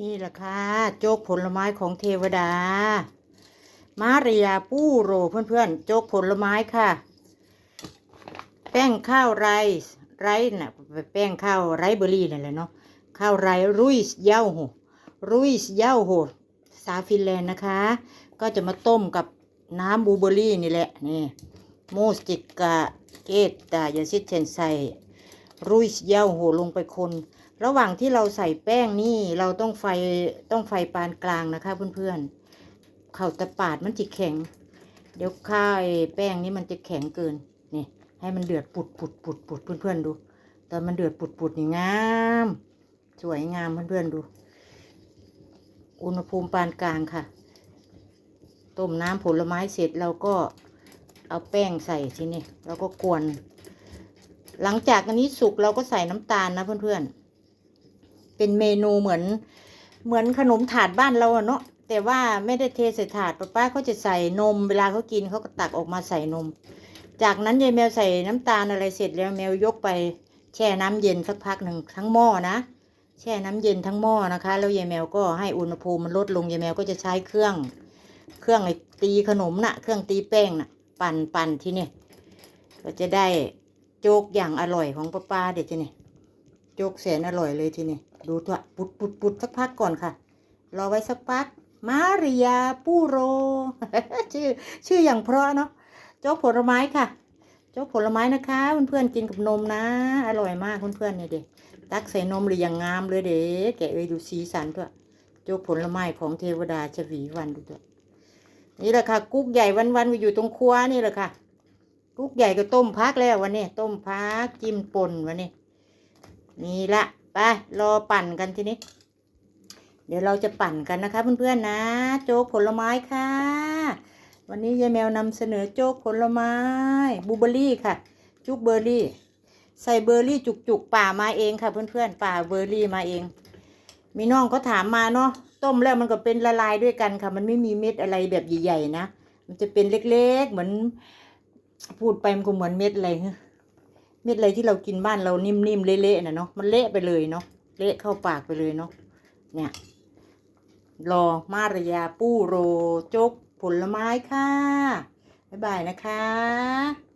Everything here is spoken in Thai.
นี่แหละค่ะ โจ๊กผลไม้ของเทวดา มาริยาปู้โรเพื่อนๆ โจ๊กผลไม้ค่ะ แป้งข้าวไรซ์ไรซ์น่ะแป้งข้าวไรซ์เบอร์รี่นั่นแหละเนาะข้าวไรซ์รุยส์เย้าโหรุยส์เย้าโหซาฟินแลนด์นะคะ ก็จะมาต้มกับน้ำบลูเบอร์รี่นี่แหละนี่มูสติกกะเกตตายาซิเชนไซรุยส์เย้าโหลงไปคน ระหว่างที่เราใส่แป้งนี่เราต้องไฟต้องไฟปานกลางนะคะเพื่อนๆเข่าตะปาดมันจะแข็ง เดี๋ยวข้าวไอ้แป้งนี้มันจะแข็งเกินนี่ให้มันเดือดปุดปุดปุดปุดเพื่อนๆดู ตอนมันเดือดปุดปุดนี่งาม สวยงามเพื่อนๆดู อุณหภูมิปานกลางค่ะ ต้มน้ำผลไม้เสร็จเราก็เอาแป้งใส่ทีนี่แล้วก็กวน หลังจากอันนี้สุกเราก็ใส่น้ำตาลนะเพื่อนๆ เป็นเมนูเหมือน เหมือนขนมถาดบ้านเราอะเนาะแต่ว่าไม่ได้เทใส่ถาดป้าป้าเขาจะใส่นม เวลาเขากินเขาก็ตักออกมาใส่นม จากนั้นยายแมวใส่น้ำตาลอะไรเสร็จแล้วแมวยกไปแช่น้ำเย็นสักพักหนึ่งทั้งหม้อนะแช่น้ำเย็นทั้งหม้อนะคะแล้วยายแมวก็ให้อุณหภูมิมันลดลงยายแมวก็จะใช้เครื่อง เครื่องไอตีขนมน่ะ เครื่องตีแป้งน่ะ ปั่นปั่นที่นี่ก็จะได้โจ๊กอย่างอร่อยของป้าป้าเด็ดทีนี่โจ๊กแสนอร่อยเลยทีนี่ ดูตัวปุดปุดปุดสักพักก่อนค่ะ รอไว้สักพัก มาริยาปูโร ชื่อชื่ออย่างเพราะเนาะโจ๊กผลไม้ค่ะโจ๊กผลไม้นะคะเพื่อนๆกินกับนมนะ อร่อยมากเพื่อนๆเนี่ยเด็กตักใส่นมหรืออย่างงามเลยเด็กแกะเอ้ดูสีสันด้วโจ๊กผลไม้ของเทวดาชวีวันดูด้วนี่แหละค่ะ กุ๊กใหญ่วันๆอยู่ตรงครัวนี่แหละค่ะกุ๊กใหญ่ก็ต้มพักแล้ววันนี้ต้มพักจิ้มป่นวันนี้นี่ละ ไปรอปั่นกันทีนี้ เดี๋ยวเราจะปั่นกันนะคะ เพื่อนๆนะ โจ๊กผลไม้ค่ะ วันนี้ยายแมวนำเสนอโจ๊กผลไม้บูเบอร์รี่ค่ะ จุกเบอร์รี่ ใส่เบอร์รี่จุกๆป่ามาเองค่ะ เพื่อนๆป่าเบอร์รี่มาเอง มีน้องเขาถามมาเนาะต้มแล้วมันก็เป็นละลายด้วยกันค่ะ มันไม่มีเม็ดอะไรแบบใหญ่ๆนะมันจะเป็นเล็กๆ เหมือน พูดไปมันก็เหมือนเม็ดอะไรเฮ้ย เม็ดอะไรที่เรากินบ้านเรานิ่มๆเละๆนะเนาะมันเละไปเลยเนาะเละเข้าปากไปเลยเนาะเนี่ยรอมารยาปู้โรจกผลไม้ค่ะบ๊ายบายนะคะ